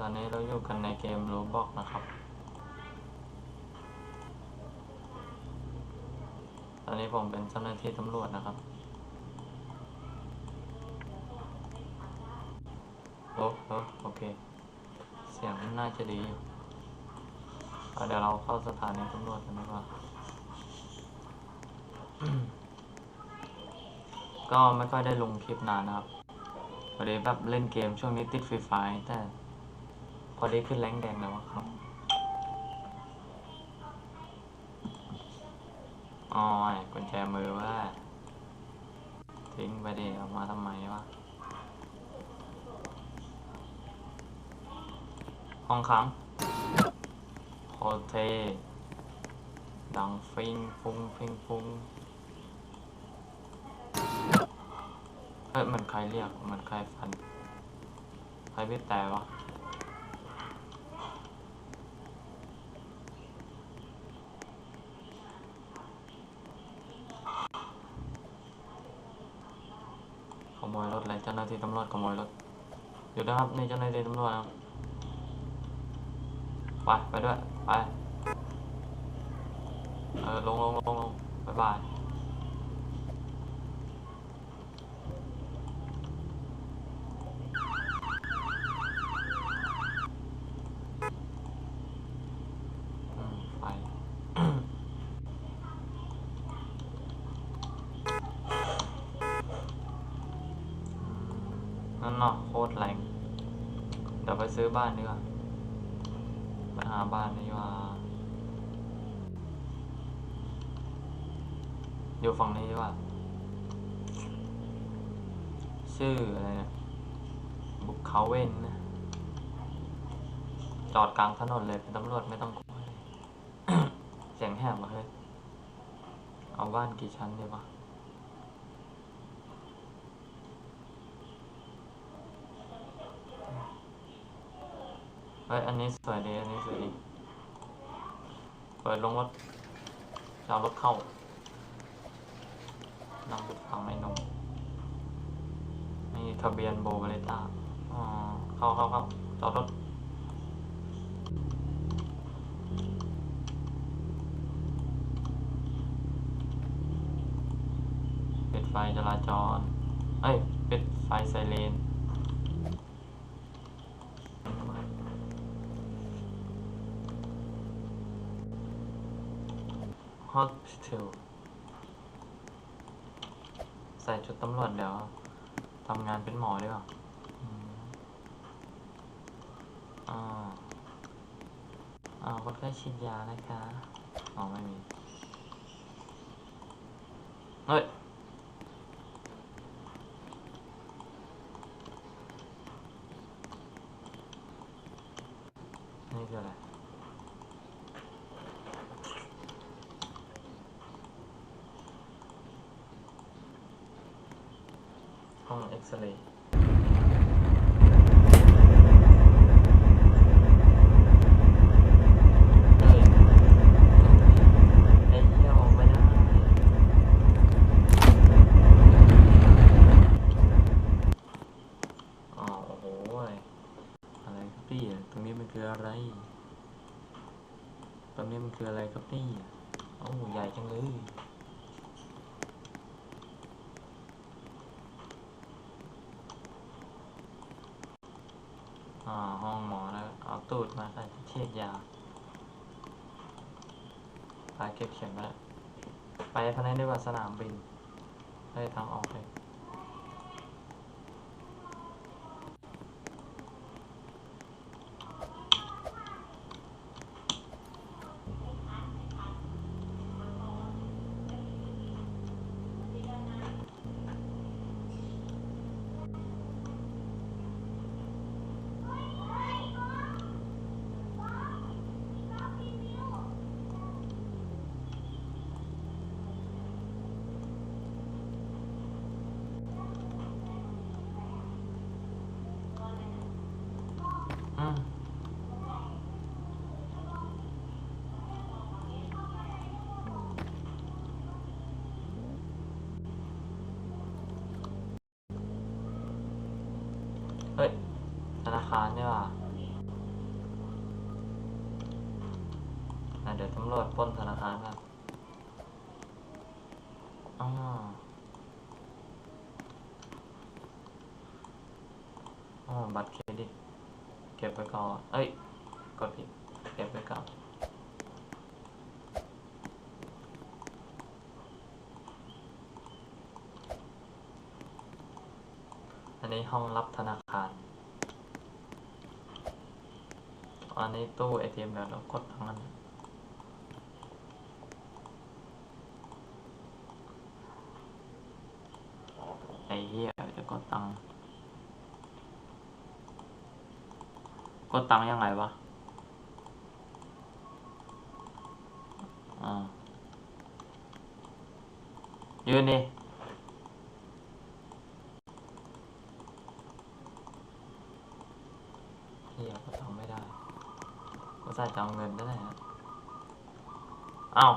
ตอนนี้เราอยู่กันในเกมรูบอกนะครับ ตอนนี้ผมเป็นเจ้าหน้าที่ตำรวจนะครับ โอ้โอโอเค เสียงน่าจะดีอยู่เอาเดี๋ยวเราเข้าสถานีตำรวจกันดีกว่า ก็ไม่ค่อยได้ลงคลิปนานนะครับพอดีแบบเล่นเกมช่วงนี้ติดฟรีไฟแต่ พอไดีขึ้นแรงแดงแล้วครับ อ๋อยกุญแจมือว่า ทิ้งไปดิเอามาทำไมวะ ห้องขังโคเท ดังฟิงฟุ้งฟิงฟุ้งเฮ้ยมันใครเรียก มันใครฟัน ใครไม่แต่วะ ขโมยรถอะไรเจ้าหน้า ที่ตำรวจขโมยรถอยู่นะครับนี่เจ้าหน้าที่ตำรวจนะครับไปไปด้วยไปเออลงลงลงลงบ๊ายบายอืมไป นั่นเนาะโคตรแรง เดี๋ยวไป ซื้อบ้านดีกว่าไปหาบ้านดีกว่าอยู่ฝั่งนี้ดีกว่าชื่ออะไรนี่ยบุกเขาเวนนะจอดกลางถนนเลยเป็นตำรวจไม่ต้องกลัวเสียงแหบมาเฮ้ยเอาบ้านกี่ชั้นดีวะ เฮ้ยอันนี้สวยดีอันนี้สวยดีเปิดลงรถจะเอารถเข้านั่งไปฟังไอ้หนมนี่ทะเบียนโบเบเลต้าอ๋อเข้าเข้าเข้าจอดรถปิดไฟจราจร เอ้ยปิดไฟไซเรน ฮอสพิทลใส่ชุดตำรวจเดี๋ยวทำงานเป็นหมอดีกว่าอ่าอ่าคนไข้ฉีดยานะคะอ๋อไม่มี เฮ้ยนี่คืออะไร องเอ็กซเรย์เฮ้ยไอ้เหี้ยออกไม่ได้อ๋อโอ้โหยอะไรครับพี่ตรงนี้มันคืออะไร ตรงนี้มันคืออะไรครับพี่โอ้าใหญ่จังเลย อ่าห้องหมอแล้วเอาตูดมาใส่เทียบยาไปเก็บเข็มไปแล้วไปภายในดีกว่าสนามบินไปทางออกเลยานดีกว่ะเดี๋ยวตำรวจป้นธนาคารครับอ๋ออ๋อบัตรเครดิต เก็บไปก่อน เอ้ย กดผิด เก็บไปก่อนอันนี้ห้องรับธนาคาร อันนี้ตู้ ATM แล้วเรากดทั้งนั้นไอ้เหี้ยจะกดตังค์กดตังยังไงวะอ่ายืนดิเฮียก็ทำไม่ได้ก็ใส่ จะเอาเงินได้ไหนฮะเอ้า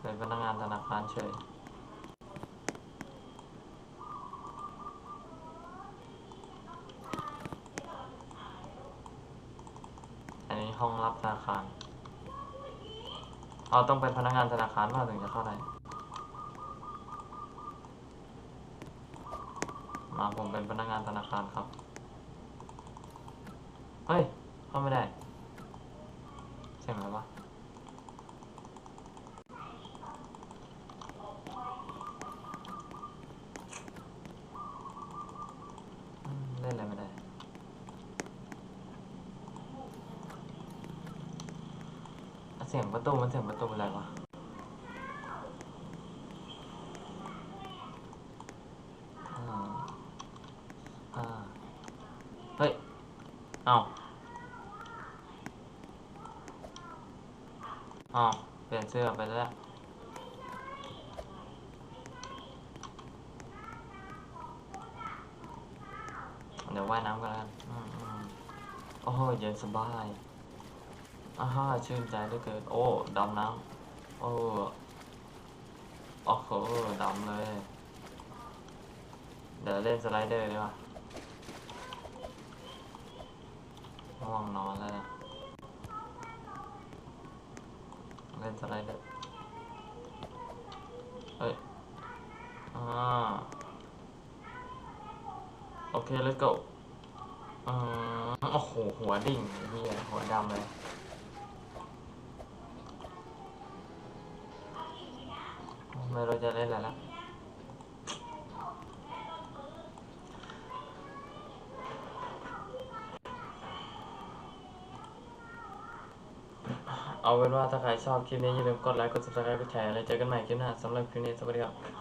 เป็นพนักงานธนาคารเฉยอันนี้ห้องรับธนาคาร เอาต้องเป็นพนักงานธนาคารมาถึงจะเข้าได้ มาผมเป็นพนักงานธนาคารครับ เฮ้ย เข้าไม่ได้เสียงอะไรวะเล่นอะไรไม่ได้เสียงประตูมันเสียงประตูอะไรวะอ่าอ่าเฮ้ย เอา เอาเปลี่ยนเสื้อไปแล้ว เดี๋ยวว่ายน้ำกันแล้วอืมอืมโอ้โหเย็นสบายอ่าฮะชื่นใจเหลือเกิน โอ้ดำน้ำโอ้โอ้โหดำเลย เดี๋ยวเล่นสไลเดอร์ดีกว่าง่วงนอนแล้วนะ เล่นสไลเดอร์เฮ้ยอ่าโอเค let's go อืมโอ้โห หัวดิ่งเฮียหัวดำเลยไม่รู้จะเล่นอะไรละ เอาเป็นว่าถ้าใครชอบคลิปนี้อย่าลืมกดไลค์ กด subscribe กดแชร์แล้วเจอกันใหม่คลิปหน้าสำหรับคลิปนี้สวัสดีครับ